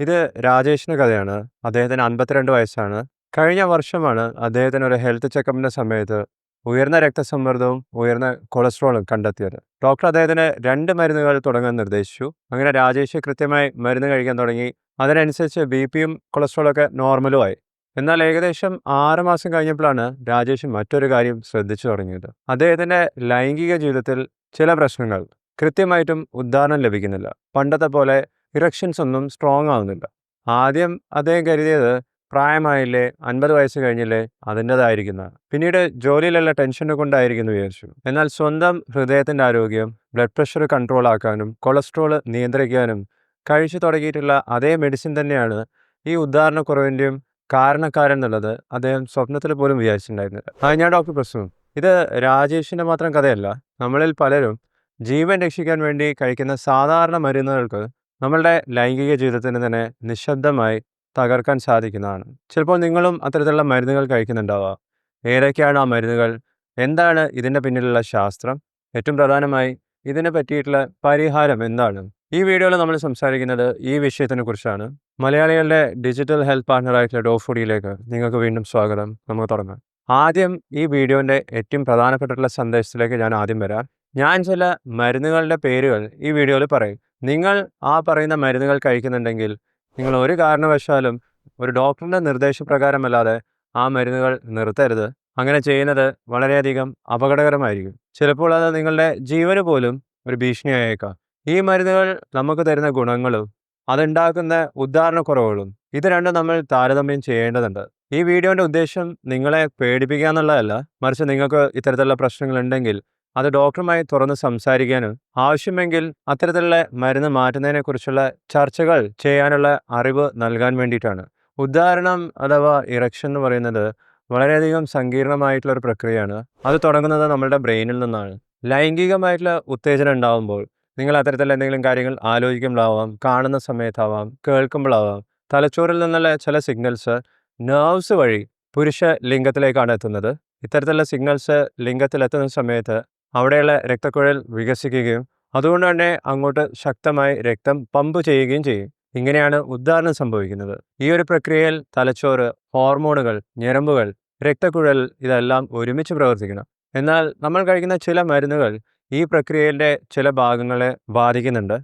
ഇത് രാജേഷിന്റെ കഥയാണ്. അദ്ദേഹത്തിന് 52 വയസ്സാണ്. കഴിഞ്ഞ വർഷമാണ് അദ്ദേഹത്തിന് ഒരു ഹെൽത്ത് ചെക്കപ്പിന്റെ സമയത്ത് ഉയർന്ന രക്തസമ്മർദ്ദവും ഉയർന്ന കൊളസ്ട്രോളും കണ്ടെത്തിയത്. ഡോക്ടർ അദ്ദേഹത്തിന് രണ്ട് മരുന്നുകൾ തുടങ്ങാൻ നിർദ്ദേശിച്ചു. അങ്ങനെ രാജേഷ് കൃത്യമായി മരുന്ന് കഴിക്കാൻ തുടങ്ങി. അതിനനുസരിച്ച് ബി ബിപിയും കൊളസ്ട്രോളൊക്കെ നോർമലും ആയി. എന്നാൽ ഏകദേശം 6 മാസം കഴിഞ്ഞപ്പോഴാണ് രാജേഷ് മറ്റൊരു കാര്യം ശ്രദ്ധിച്ചു തുടങ്ങിയത്. അദ്ദേഹത്തിന്റെ ലൈംഗിക ജീവിതത്തിൽ ചില പ്രശ്നങ്ങൾ കൃത്യമായിട്ടും ഉദ്ധാരണം ലഭിക്കുന്നില്ല. പണ്ടത്തെ പോലെ ഇറക്ഷൻസ് ഒന്നും സ്ട്രോങ് ആവുന്നില്ല. ആദ്യം അദ്ദേഹം കരുതിയത് പ്രായമായില്ലേ 50 വയസ്സ് കഴിഞ്ഞില്ലേ അതിന്റെതായിരിക്കുന്ന പിന്നീട് ജോലിയിലുള്ള ടെൻഷനെ കൊണ്ടായിരിക്കുന്നു വിചാരിച്ചു. എന്നാൽ സ്വന്തം ഹൃദയത്തിന്റെ ആരോഗ്യം, ബ്ലഡ് പ്രഷർ കൺട്രോൾ ആക്കാനും കൊളസ്ട്രോൾ നിയന്ത്രിക്കാനും കഴിച്ചു തുടങ്ങിയിട്ടുള്ള അതേ മെഡിസിൻ തന്നെയാണ് ഈ ഉദാഹരണക്കുറവിന്റെയും കാരണക്കാരൻ എന്നുള്ളത് അദ്ദേഹം സ്വപ്നത്തിൽ പോലും വിചാരിച്ചിട്ടുണ്ടായിരുന്നില്ല. ആ ഞാൻ ഡോക്ടർ പ്രസൂൺ. ഇത് രാജേഷിന്റെ മാത്രം കഥയല്ല. നമ്മളിൽ പലരും ജീവൻ രക്ഷിക്കാൻ വേണ്ടി കഴിക്കുന്ന സാധാരണ മരുന്നുകൾക്ക് നമ്മളുടെ ലൈംഗിക ജീവിതത്തിന് തന്നെ നിശബ്ദമായി തകർക്കാൻ സാധിക്കുന്നതാണ്. ചിലപ്പോൾ നിങ്ങളും അത്തരത്തിലുള്ള മരുന്നുകൾ കഴിക്കുന്നുണ്ടാവുക ഏതൊക്കെയാണ് ആ മരുന്നുകൾ? എന്താണ് ഇതിന്റെ പിന്നിലുള്ള ശാസ്ത്രം? ഏറ്റവും പ്രധാനമായി ഇതിനെ പറ്റിയിട്ടുള്ള പരിഹാരം എന്താണ്? ഈ വീഡിയോയിൽ നമ്മൾ സംസാരിക്കുന്നത് ഈ വിഷയത്തിനെ കുറിച്ചാണ്. മലയാളികളുടെ ഡിജിറ്റൽ ഹെൽത്ത് പാർട്ണറായിട്ടുള്ള ഡോഫുഡിയിലേക്ക് നിങ്ങൾക്ക് വീണ്ടും സ്വാഗതം. നമുക്ക് തുടങ്ങാം. ആദ്യം ഈ വീഡിയോന്റെ ഏറ്റവും പ്രധാനപ്പെട്ടിട്ടുള്ള സന്ദേശത്തിലേക്ക് ഞാൻ ആദ്യം വരാം. ഞാൻ ചില മരുന്നുകളുടെ പേരുകൾ ഈ വീഡിയോയിൽ പറയും. നിങ്ങൾ ആ പറയുന്ന മരുന്നുകൾ കഴിക്കുന്നുണ്ടെങ്കിൽ നിങ്ങൾ ഒരു കാരണവശാലും ഒരു ഡോക്ടറിന്റെ നിർദ്ദേശപ്രകാരമല്ലാതെ ആ മരുന്നുകൾ നിർത്തരുത്. അങ്ങനെ ചെയ്യുന്നത് വളരെയധികം അപകടകരമായിരിക്കും. ചിലപ്പോൾ അത് നിങ്ങളുടെ ജീവന് പോലും ഒരു ഭീഷണിയായേക്കാം. ഈ മരുന്നുകൾ നമുക്ക് തരുന്ന ഗുണങ്ങളും അതുണ്ടാക്കുന്ന ഉദ്ധാരണക്കുറവുകളും ഇത് രണ്ടും നമ്മൾ താരതമ്യം ചെയ്യേണ്ടതുണ്ട്. ഈ വീഡിയോന്റെ ഉദ്ദേശം നിങ്ങളെ പേടിപ്പിക്കുക എന്നുള്ളതല്ല. മറിച്ച് നിങ്ങൾക്ക് ഇത്തരത്തിലുള്ള പ്രശ്നങ്ങളുണ്ടെങ്കിൽ അത് ഡോക്ടറുമായി തുറന്ന് സംസാരിക്കാനും ആവശ്യമെങ്കിൽ അത്തരത്തിലുള്ള മരുന്ന് മാറ്റുന്നതിനെക്കുറിച്ചുള്ള ചർച്ചകൾ ചെയ്യാനുള്ള അറിവ് നൽകാൻ വേണ്ടിയിട്ടാണ്. ഉദാഹരണം അഥവാ ഇറക്ഷൻ എന്ന് പറയുന്നത് വളരെയധികം സങ്കീർണമായിട്ടുള്ള ഒരു പ്രക്രിയയാണ്. അത് തുടങ്ങുന്നത് നമ്മളുടെ ബ്രെയിനിൽ നിന്നാണ്. ലൈംഗികമായിട്ടുള്ള ഉത്തേജനം ഉണ്ടാകുമ്പോൾ നിങ്ങൾ അത്തരത്തിലുള്ള എന്തെങ്കിലും കാര്യങ്ങൾ ആലോചിക്കുമ്പോഴാവാം, കാണുന്ന സമയത്താവാം, കേൾക്കുമ്പോഴാവാം തലച്ചോറിൽ നിന്നുള്ള ചില സിഗ്നൽസ് നെർവ്സ് വഴി പുരുഷ ലിംഗത്തിലേക്കാണ് എത്തുന്നത്. ഇത്തരത്തിലുള്ള സിഗ്നൽസ് ലിംഗത്തിലെത്തുന്ന സമയത്ത് അവിടെയുള്ള രക്തക്കുഴൽ വികസിക്കുകയും അതുകൊണ്ട് തന്നെ അങ്ങോട്ട് ശക്തമായി രക്തം പമ്പ് ചെയ്യുകയും ചെയ്യും. ഇങ്ങനെയാണ് ഉദ്ധാരണം സംഭവിക്കുന്നത്. ഈ ഒരു പ്രക്രിയയിൽ തലച്ചോറ്, ഹോർമോണുകൾ, ഞരമ്പുകൾ, രക്തക്കുഴൽ ഇതെല്ലാം ഒരുമിച്ച് പ്രവർത്തിക്കണം. എന്നാൽ നമ്മൾ കഴിക്കുന്ന ചില മരുന്നുകൾ ഈ പ്രക്രിയയിലെ ചില ഭാഗങ്ങളെ ബാധിക്കുന്നുണ്ട്.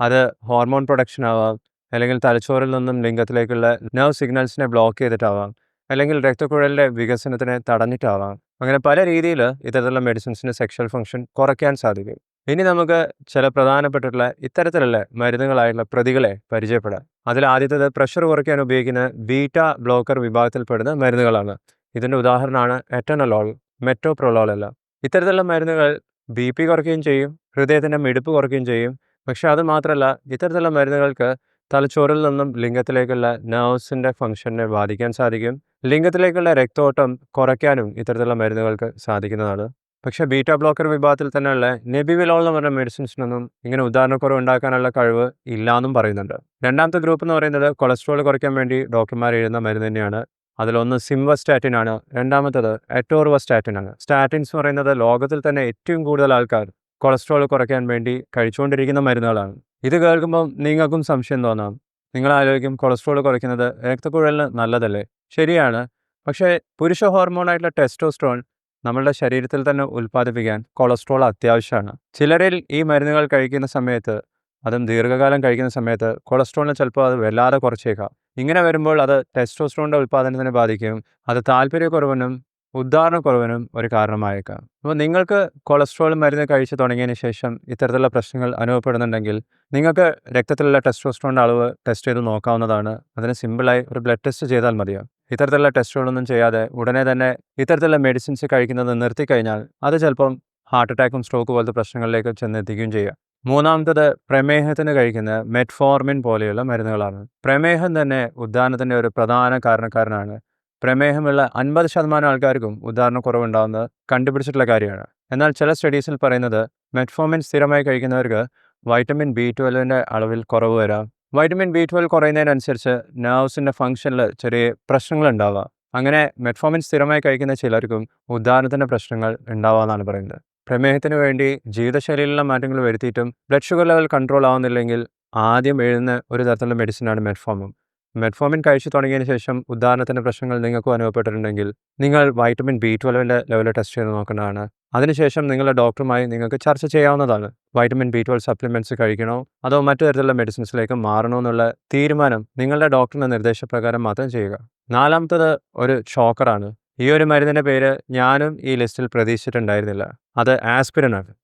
അത് ഹോർമോൺ പ്രൊഡക്ഷൻ ആവാം, അല്ലെങ്കിൽ തലച്ചോറിൽ നിന്നും ലിംഗത്തിലേക്കുള്ള നെർവ് സിഗ്നൽസിനെ ബ്ലോക്ക് ചെയ്തിട്ടാവാം, അല്ലെങ്കിൽ രക്തക്കുഴലിന്റെ വികസനത്തിനെ തടഞ്ഞിട്ടാവാം. അങ്ങനെ പല രീതിയിൽ ഇത്തരത്തിലുള്ള മെഡിസിൻസിന്റെ സെക്ഷൽ ഫങ്ഷൻ കുറയ്ക്കാൻ സാധിക്കും. ഇനി നമുക്ക് ചില പ്രധാനപ്പെട്ടിട്ടുള്ള ഇത്തരത്തിലുള്ള മരുന്നുകളായുള്ള പ്രതികളെ പരിചയപ്പെടാം. അതിൽ ആദ്യത്തേത് പ്രഷർ കുറയ്ക്കാൻ ഉപയോഗിക്കുന്ന ബീറ്റ ബ്ലോക്കർ വിഭാഗത്തിൽപ്പെടുന്ന മരുന്നുകളാണ്. ഇതിന്റെ ഉദാഹരണമാണ് എറ്റനലോൾ, മെറ്റോപ്രോളോൾ എല്ലാം. ഇത്തരത്തിലുള്ള മരുന്നുകൾ ബി പി കുറയ്ക്കുകയും ചെയ്യും, ഹൃദയത്തിന്റെ മിടിപ്പ് കുറയ്ക്കുകയും ചെയ്യും. പക്ഷേ അത് മാത്രമല്ല ഇത്തരത്തിലുള്ള മരുന്നുകൾക്ക് തലച്ചോറിൽ നിന്നും ലിംഗത്തിലേക്കുള്ള നെർവ്സിന്റെ ഫങ്ഷനെ ബാധിക്കാൻ സാധിക്കും. ലിംഗത്തിലേക്കുള്ള രക്തോട്ടം കുറയ്ക്കാനും ഇത്തരത്തിലുള്ള മരുന്നുകൾക്ക് സാധിക്കുന്നതാണ്. പക്ഷെ ബീറ്റ ബ്ലോക്കർ വിഭാഗത്തിൽ തന്നെയുള്ള നെബിവിലോൾ എന്ന് പറഞ്ഞ മെഡിസിൻസിനൊന്നും ഇങ്ങനെ ഉദാഹരണക്കുറവ് ഉണ്ടാക്കാനുള്ള കഴിവ് ഇല്ല എന്നും പറയുന്നുണ്ട്. രണ്ടാമത്തെ ഗ്രൂപ്പ് എന്ന് പറയുന്നത് കൊളസ്ട്രോൾ കുറയ്ക്കാൻ വേണ്ടി ഡോക്ടർമാർ എഴുതുന്ന മരുന്ന് തന്നെയാണ്. അതിലൊന്ന് സിംവസ്റ്റാറ്റിൻ ആണ്. രണ്ടാമത്തേത് അറ്റോർവസ്റ്റാറ്റിൻ ആണ്. സ്റ്റാറ്റിൻസ് എന്ന് പറയുന്നത് ലോകത്തിൽ തന്നെ ഏറ്റവും കൂടുതൽ ആൾക്കാർ കൊളസ്ട്രോൾ കുറയ്ക്കാൻ വേണ്ടി കഴിച്ചുകൊണ്ടിരിക്കുന്ന മരുന്നുകളാണ്. ഇത് കേൾക്കുമ്പോൾ നിങ്ങൾക്കും സംശയം തോന്നാം. നിങ്ങൾ ആലോചിക്കും കൊളസ്ട്രോൾ കുറയ്ക്കുന്നത് രക്തക്കുഴലിന് നല്ലതല്ലേ? ശരിയാണ്. പക്ഷേ പുരുഷ ഹോർമോണായിട്ടുള്ള ടെസ്റ്റോസ്റ്ററോൺ നമ്മളുടെ ശരീരത്തിൽ തന്നെ ഉൽപ്പാദിപ്പിക്കാൻ കൊളസ്ട്രോൾ അത്യാവശ്യമാണ്. ചിലരിൽ ഈ മരുന്നുകൾ കഴിക്കുന്ന സമയത്ത് അതും ദീർഘകാലം കഴിക്കുന്ന സമയത്ത് കൊളസ്ട്രോളിനെ ചിലപ്പോൾ അത് വല്ലാതെ കുറച്ചേക്കാം. ഇങ്ങനെ വരുമ്പോൾ അത് ടെസ്റ്റോസ്റ്ററോണിന്റെ ഉൽപ്പാദനത്തിനെ ബാധിക്കും. അത് താല്പര്യക്കുറവിനും ഉദ്ധാരണക്കുറവിനും ഒരു കാരണമായേക്കാം. അപ്പോൾ നിങ്ങൾക്ക് കൊളസ്ട്രോൾ മരുന്ന് കഴിച്ചു തുടങ്ങിയതിന് ശേഷം ഇത്തരത്തിലുള്ള പ്രശ്നങ്ങൾ അനുഭവപ്പെടുന്നുണ്ടെങ്കിൽ നിങ്ങൾക്ക് രക്തത്തിലുള്ള ടെസ്റ്റോസ്റ്ററോണിന്റെ അളവ് ടെസ്റ്റ് ചെയ്ത് നോക്കാവുന്നതാണ്. അതിന് സിമ്പിളായി ഒരു ബ്ലഡ് ടെസ്റ്റ് ചെയ്താൽ മതിയാവും. ഇത്തരത്തിലുള്ള ടെസ്റ്റുകളൊന്നും ചെയ്യാതെ ഉടനെ തന്നെ ഇത്തരത്തിലുള്ള മെഡിസിൻസ് കഴിക്കുന്നത് നിർത്തിക്കഴിഞ്ഞാൽ അത് ചിലപ്പം ഹാർട്ട് അറ്റാക്കും സ്ട്രോക്ക് പോലത്തെ പ്രശ്നങ്ങളിലേക്ക് ചെന്നെത്തിക്കുകയും ചെയ്യുക മൂന്നാമത്തത് പ്രമേഹത്തിന് കഴിക്കുന്ന മെറ്റ്ഫോർമിൻ പോലെയുള്ള മരുന്നുകളാണ്. പ്രമേഹം തന്നെ ഉദ്ധാരണത്തിന്റെ ഒരു പ്രധാന കാരണക്കാരനാണ്. പ്രമേഹമുള്ള 50% ആൾക്കാർക്കും ഉദ്ധാരണക്കുറവുണ്ടാവുന്നത് കണ്ടുപിടിച്ചിട്ടുള്ള കാര്യമാണ്. എന്നാൽ ചില സ്റ്റഡീസിൽ പറയുന്നത് മെറ്റ്ഫോമിൻ സ്ഥിരമായി കഴിക്കുന്നവർക്ക് വൈറ്റമിൻ ബി ട്വൽവിന്റെ അളവിൽ കുറവ് വരാം. വൈറ്റമിൻ ബി ട്വൽവ് കുറയുന്നതിനനുസരിച്ച് നെർവ്സിന്റെ ഫംഗ്ഷനിൽ ചെറിയ പ്രശ്നങ്ങൾ ഉണ്ടാവുക അങ്ങനെ മെറ്റ്ഫോമിൻ സ്ഥിരമായി കഴിക്കുന്ന ചിലർക്കും ഉദാഹരണത്തിന്റെ പ്രശ്നങ്ങൾ ഉണ്ടാവാമെന്നാണ് പറയുന്നത്. പ്രമേഹത്തിന് വേണ്ടി ജീവിതശൈലിയിലുള്ള മാറ്റങ്ങൾ വരുത്തിയിട്ടും ബ്ലഡ് ഷുഗർ ലെവൽ കൺട്രോൾ ആവുന്നില്ലെങ്കിൽ ആദ്യം എഴുതുന്ന ഒരു തരത്തിലുള്ള മെഡിസിനാണ് മെറ്റ്ഫോമും മെറ്റ്ഫോമിൻ കഴിച്ചു തുടങ്ങിയതിന് ശേഷം ഉദാഹരണത്തിന്റെ പ്രശ്നങ്ങൾ നിങ്ങൾക്കും അനുഭവപ്പെട്ടിട്ടുണ്ടെങ്കിൽ നിങ്ങൾ വൈറ്റമിൻ ബി ട്വൽവിന്റെ ലെവൽ ടെസ്റ്റ് ചെയ്ത് നോക്കേണ്ടതാണ്. അതിനുശേഷം നിങ്ങളുടെ ഡോക്ടറുമായി നിങ്ങൾക്ക് ചർച്ച ചെയ്യാവുന്നതാണ്. വൈറ്റമിൻ ബി ട്വൽവ് സപ്ലിമെന്റ്സ് കഴിക്കണോ? അതോ മറ്റു തരത്തിലുള്ള മെഡിസിൻസിലേക്ക് മാറണോ എന്നുള്ള തീരുമാനം നിങ്ങളുടെ ഡോക്ടറിന്റെ നിർദ്ദേശപ്രകാരം മാത്രം ചെയ്യുക. നാലാമത്തത് ഒരു ഷോക്കറാണ്. ഈ ഒരു മരുന്നിന്റെ പേര് ഞാനും ഈ ലിസ്റ്റിൽ പ്രതീക്ഷിച്ചിട്ടുണ്ടായിരുന്നില്ല. അത് ആസ്പിരിൻ ആണ്.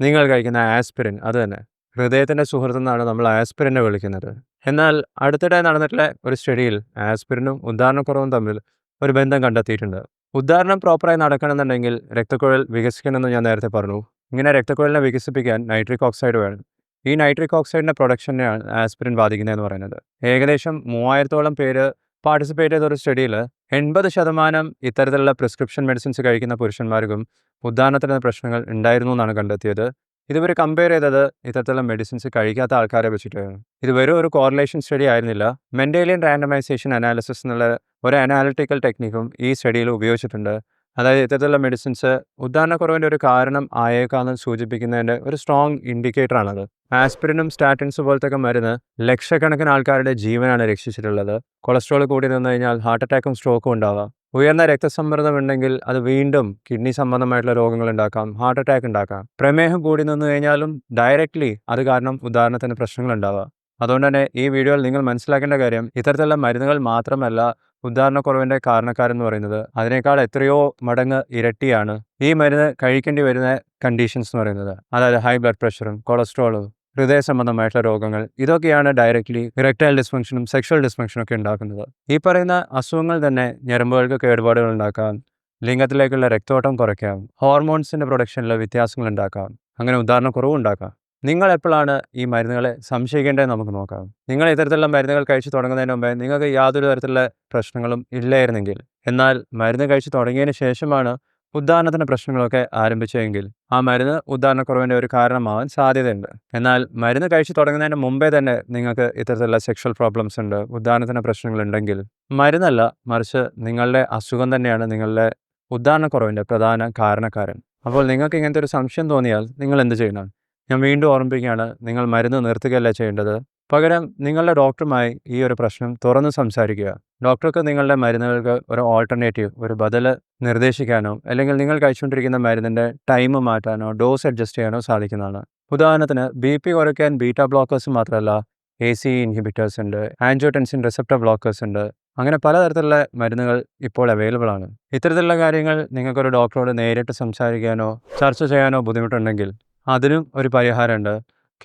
നിങ്ങൾ കഴിക്കുന്ന ആസ്പിരിൻ അത് തന്നെ. ഹൃദയത്തിന്റെ സുഹൃത്തെന്നാണ് നമ്മൾ ആസ്പിരിനെ വിളിക്കുന്നത്. എന്നാൽ അടുത്തിടെ നടന്നിട്ടുള്ള ഒരു സ്റ്റഡിയിൽ ആസ്പിരിനും ഉദാഹരണക്കുറവും തമ്മിൽ ഒരു ബന്ധം കണ്ടെത്തിയിട്ടുണ്ട്. ഉദാഹരണം പ്രോപ്പറായി നടക്കണമെന്നുണ്ടെങ്കിൽ രക്തക്കുഴൽ വികസിക്കണമെന്ന് ഞാൻ നേരത്തെ പറഞ്ഞു. ഇങ്ങനെ രക്തക്കുഴലിനെ വികസിപ്പിക്കാൻ നൈട്രിക് ഓക്സൈഡ് വേണം. ഈ നൈട്രിക് ഓക്സൈഡിന്റെ പ്രൊഡക്ഷനെയാണ് ആസ്പിരിൻ ബാധിക്കുന്നതെന്ന് പറയുന്നത്. ഏകദേശം മൂവായിരത്തോളം പേര് പാർട്ടിസിപ്പേറ്റ് ചെയ്ത ഒരു സ്റ്റഡിയിൽ എൺപത് ശതമാനം ഇത്തരത്തിലുള്ള പ്രിസ്ക്രിപ്ഷൻ മെഡിസിൻസ് കഴിക്കുന്ന പുരുഷന്മാർക്കും ഉദാഹരണത്തിന് പ്രശ്നങ്ങൾ ഉണ്ടായിരുന്നു എന്നാണ് കണ്ടെത്തിയത്. ഇതുവരെ കമ്പയർ ചെയ്തത് ഇത്തരത്തിലുള്ള മെഡിസിൻസ് കഴിക്കാത്ത ആൾക്കാരെ വെച്ചിട്ടാണ്. ഇത് വെറും ഒരു കോറിലേഷൻ സ്റ്റഡി ആയിരുന്നില്ല. മെന്റേലിയൻ റാൻഡമൈസേഷൻ അനാലിസിസ് എന്നുള്ള ഒരു അനാലിറ്റിക്കൽ ടെക്നിക്കും ഈ സ്റ്റഡിയിൽ ഉപയോഗിച്ചിട്ടുണ്ട്. അതായത് ഇത്തരത്തിലുള്ള മെഡിസിൻസ് ഉദാഹരണക്കുറവിന്റെ ഒരു കാരണം ആയേക്കാമെന്ന് സൂചിപ്പിക്കുന്നതിന്റെ ഒരു സ്ട്രോങ് ഇൻഡിക്കേറ്ററാണത് ആസ്പിരിനും സ്റ്റാറ്റിൻസ് പോലത്തെ മരുന്ന് ലക്ഷക്കണക്കിന് ആൾക്കാരുടെ ജീവനാണ് രക്ഷിച്ചിട്ടുള്ളത്. കൊളസ്ട്രോൾ കൂടി നിന്ന് കഴിഞ്ഞാൽ ഹാർട്ട് അറ്റാക്കും സ്ട്രോക്കും ഉണ്ടാവാം. ഉയർന്ന രക്തസമ്മർദ്ദം ഉണ്ടെങ്കിൽ അത് വീണ്ടും കിഡ്നി സംബന്ധമായിട്ടുള്ള രോഗങ്ങൾ ഉണ്ടാക്കാം ഹാർട്ട് അറ്റാക്ക് ഉണ്ടാക്കാം. പ്രമേഹം കൂടി നിന്ന് കഴിഞ്ഞാലും ഡയറക്റ്റ്ലി അത് കാരണം ഉദാഹരണത്തിന് പ്രശ്നങ്ങൾ ഉണ്ടാവാം. അതുകൊണ്ട് തന്നെ ഈ വീഡിയോയിൽ നിങ്ങൾ മനസ്സിലാക്കേണ്ട കാര്യം ഇത്തരത്തിലുള്ള മരുന്നുകൾ മാത്രമല്ല ഉദാഹരണക്കുറവിന്റെ കാരണക്കാരെന്ന് പറയുന്നത് അതിനേക്കാൾ എത്രയോ മടങ്ങ് ഇരട്ടിയാണ് ഈ മരുന്ന് കഴിക്കേണ്ടി വരുന്ന കണ്ടീഷൻസ് എന്ന് പറയുന്നത്. അതായത് ഹൈ ബ്ലഡ് പ്രഷറും കൊളസ്ട്രോളും ഹൃദയ സംബന്ധമായിട്ടുള്ള രോഗങ്ങൾ ഇതൊക്കെയാണ് ഡയറക്റ്റ്ലി ഇറക്ടൈൽ ഡിസ്ഫങ്ഷനും സെക്ഷൽ ഡിസ്ഫങ്ഷനും ഒക്കെ ഉണ്ടാക്കുന്നത്. ഈ പറയുന്ന അസുഖങ്ങൾ തന്നെ ഞരമ്പുകൾക്ക് കേടുപാടുകൾ ഉണ്ടാക്കാം ലിംഗത്തിലേക്കുള്ള രക്തോട്ടം കുറയ്ക്കാം ഹോർമോൺസിന്റെ പ്രൊഡക്ഷനിൽ വ്യത്യാസങ്ങൾ ഉണ്ടാക്കാം അങ്ങനെ ഉദാഹരണക്കുറവും ഉണ്ടാക്കാം. നിങ്ങൾ എപ്പോഴാണ് ഈ മരുന്നുകളെ സംശയിക്കേണ്ടത് നമുക്ക് നോക്കാം. നിങ്ങൾ ഇത്തരത്തിലുള്ള മരുന്നുകൾ കഴിച്ചു തുടങ്ങുന്നതിന് മുമ്പേ നിങ്ങൾക്ക് യാതൊരു തരത്തിലുള്ള പ്രശ്നങ്ങളും ഇല്ലായിരുന്നെങ്കിൽ എന്നാൽ മരുന്ന് കഴിച്ചു തുടങ്ങിയതിന് ശേഷമാണ് ഉദാഹരണത്തിന് പ്രശ്നങ്ങളൊക്കെ ആരംഭിച്ചെങ്കിൽ ആ മരുന്ന് ഉദാഹരണക്കുറവിന്റെ ഒരു കാരണമാവാൻ സാധ്യതയുണ്ട്. എന്നാൽ മരുന്ന് കഴിച്ചു തുടങ്ങുന്നതിന് മുമ്പേ തന്നെ നിങ്ങൾക്ക് ഇത്തരത്തിലുള്ള സെക്ഷൽ പ്രോബ്ലംസ് ഉണ്ട് ഉദാഹരണത്തിന് പ്രശ്നങ്ങളുണ്ടെങ്കിൽ മരുന്നല്ല മറിച്ച് നിങ്ങളുടെ അസുഖം തന്നെയാണ് നിങ്ങളുടെ ഉദാഹരണക്കുറവിന്റെ പ്രധാന കാരണക്കാരൻ. അപ്പോൾ നിങ്ങൾക്ക് ഇങ്ങനത്തെ ഒരു സംശയം തോന്നിയാൽ നിങ്ങൾ എന്ത് ചെയ്യണം? ഞാൻ വീണ്ടും ഓർമ്മിപ്പിക്കുകയാണ് നിങ്ങൾ മരുന്ന് നിർത്തുകയല്ല ചെയ്യേണ്ടത്? പകരം നിങ്ങളുടെ ഡോക്ടറുമായി ഈ ഒരു പ്രശ്നം തുറന്ന് സംസാരിക്കുക. ഡോക്ടർക്ക് നിങ്ങളുടെ മരുന്നുകൾക്ക് ഒരു ഓൾട്ടർനേറ്റീവ് ഒരു ബദൽ നിർദ്ദേശിക്കാനോ അല്ലെങ്കിൽ നിങ്ങൾ കഴിച്ചുകൊണ്ടിരിക്കുന്ന മരുന്നിന്റെ ടൈം മാറ്റാനോ ഡോസ് അഡ്ജസ്റ്റ് ചെയ്യാനോ സാധിക്കുന്നതാണ്. ഉദാഹരണത്തിന് ബി പി കുറയ്ക്കാൻ ബീറ്റാ ബ്ലോക്കേഴ്സ് മാത്രമല്ല എ സി ഇൻഹിബിറ്റേഴ്സ് ഉണ്ട് ആൻജിയോടെൻസിൻ റിസപ്റ്റർ ബ്ലോക്കേഴ്സ് ഉണ്ട് അങ്ങനെ പലതരത്തിലുള്ള മരുന്നുകൾ ഇപ്പോൾ അവൈലബിൾ ആണ്. ഇത്തരത്തിലുള്ള കാര്യങ്ങൾ നിങ്ങൾക്കൊരു ഡോക്ടറോട് നേരിട്ട് സംസാരിക്കാനോ ചർച്ച ചെയ്യാനോ ബുദ്ധിമുട്ടുണ്ടെങ്കിൽ അതിനും ഒരു പരിഹാരമുണ്ട്.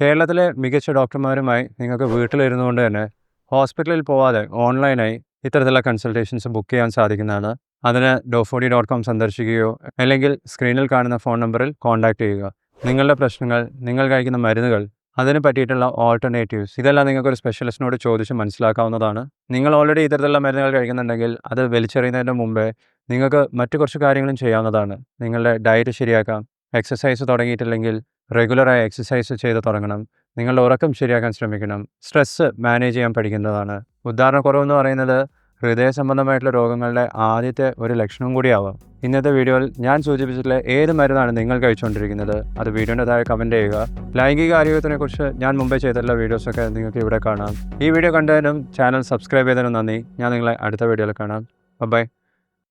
കേരളത്തിലെ മികച്ച ഡോക്ടർമാരുമായി നിങ്ങൾക്ക് വീട്ടിലിരുന്നു കൊണ്ട് തന്നെ ഹോസ്പിറ്റലിൽ പോവാതെ ഓൺലൈനായി ഇത്തരത്തിലുള്ള കൺസൾട്ടേഷൻസ് ബുക്ക് ചെയ്യാൻ സാധിക്കുന്നതാണ്. അതിന് ഡോഫോഡി ഡോട്ട് കോം സന്ദർശിക്കുകയോ അല്ലെങ്കിൽ സ്ക്രീനിൽ കാണുന്ന ഫോൺ നമ്പറിൽ കോൺടാക്റ്റ് ചെയ്യുക. നിങ്ങളുടെ പ്രശ്നങ്ങൾ നിങ്ങൾ കഴിക്കുന്ന മരുന്നുകൾ അതിന് പറ്റിയിട്ടുള്ള ഓൾട്ടർനേറ്റീവ്സ് ഇതെല്ലാം നിങ്ങൾക്ക് ഒരു സ്പെഷ്യലിസ്റ്റിനോട് ചോദിച്ച് മനസ്സിലാക്കാവുന്നതാണ്. നിങ്ങൾ ഓൾറെഡി ഇത്തരത്തിലുള്ള മരുന്നുകൾ കഴിക്കുന്നുണ്ടെങ്കിൽ അത് വലിച്ചെറിയുന്നതിന് മുമ്പേ നിങ്ങൾക്ക് മറ്റു കുറച്ച് കാര്യങ്ങളും ചെയ്യാവുന്നതാണ്. നിങ്ങളുടെ ഡയറ്റ് ശരിയാക്കാം. എക്സസൈസ് തുടങ്ങിയിട്ടില്ലെങ്കിൽ റെഗുലറായി എക്സസൈസ് ചെയ്ത് തുടങ്ങണം. നിങ്ങളുടെ ഉറക്കം ശരിയാക്കാൻ ശ്രമിക്കണം. സ്ട്രെസ്സ് മാനേജ് ചെയ്യാൻ പഠിക്കേണ്ടതാണ്. ഉദാഹരണക്കുറവെന്ന് പറയുന്നത് ഹൃദയ സംബന്ധമായിട്ടുള്ള രോഗങ്ങളുടെ ആദ്യത്തെ ഒരു ലക്ഷണം കൂടിയാവാം. ഇന്നത്തെ വീഡിയോയിൽ ഞാൻ സൂചിപ്പിച്ചിട്ടുള്ള ഏത് മരുന്നാണ് നിങ്ങൾ കഴിച്ചുകൊണ്ടിരിക്കുന്നത്? അത് വീഡിയോന്റെ താഴെ കമന്റ് ചെയ്യുക. ലൈംഗിക ആരോഗ്യത്തിനെക്കുറിച്ച് ഞാൻ മുമ്പേ ചെയ്തിട്ടുള്ള വീഡിയോസൊക്കെ നിങ്ങൾക്ക് ഇവിടെ കാണാം. ഈ വീഡിയോ കണ്ടതിനും ചാനൽ സബ്സ്ക്രൈബ് ചെയ്തതിനും നന്ദി. ഞാൻ നിങ്ങളെ അടുത്ത വീഡിയോയിൽ കാണാം. ബൈ